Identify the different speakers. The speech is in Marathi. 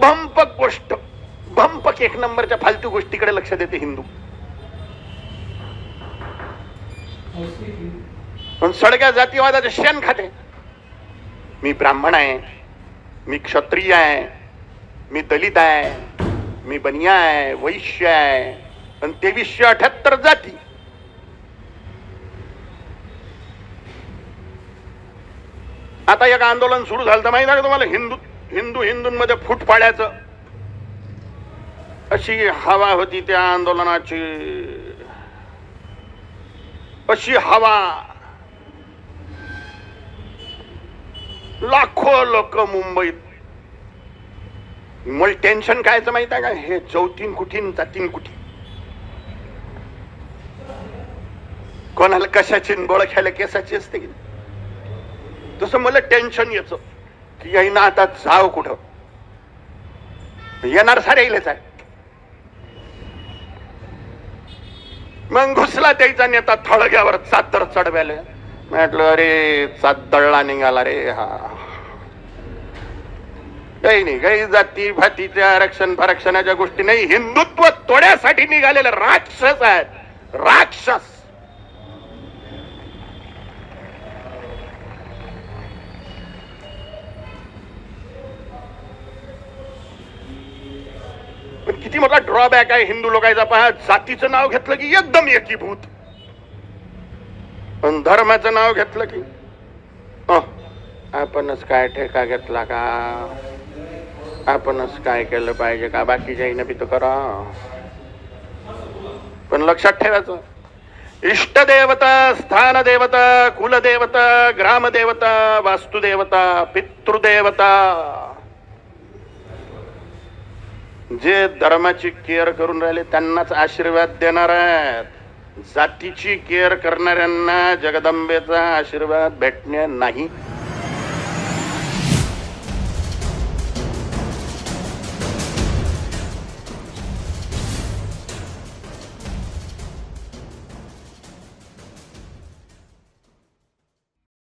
Speaker 1: भंपक गोष्ट. भंपक एक नंबरच्या फालतू गोष्टीकडे लक्ष देते हिंदू. पण सडक्या जातीवादाचे शेण खाते. मी ब्राह्मण आहे मी क्षत्रिय आहे मी दलित आहे मी बनिया आहे वैश्य आहे आणि तेवीसशे अठ्याहत्तर जाती. आता एक आंदोलन सुरू झालं तर माहिती आहे का तुम्हाला हिंदू? हिंदू हिंदूंमध्ये फूट पाडायचं. अशी हवा होती त्या आंदोलनाची. अशी हवा. लाखो लोक मुंबईत. मला टेन्शन कायचं माहीत आहे का? हे चौथीन कुठीन जातीन कुठी कोणाला कशाची न बोळ खायला केसाची असते की तसं मला टेन्शन यायचं येईना आता जाव कुठं? येणार सारे येईलच आहे. मग घुसला त्याचा नेता थळग्यावर चादर चढव्याला. म्हटलं अरे चादळला निघाला रे हा. काही नाही काही जाती भातीच्या आरक्षण फरक्षणाच्या गोष्टी नाही. हिंदुत्व तोड्यासाठी निघालेले राक्षस आहेत. राक्षस. पण किती मोठा ड्रॉबॅक आहे हिंदू लोकांचा पहा जातीचं नाव घेतलं की एकदम एकीभूत. पण धर्माचं नाव घेतलं की आपणच काय ठेका घेतला का? आपणच काय केलं पाहिजे का? बाकीच्या बी तर करा. पण लक्षात ठेवायचं इष्टदेवता स्थानदेवता कुलदेवता ग्रामदेवता वास्तुदेवता पितृदेवता जे धर्माची केअर करून राहिले त्यांनाच आशीर्वाद देणार आहेत. जातीची केअर करणाऱ्यांना जगदंबेचा आशीर्वाद भेटणे नाही.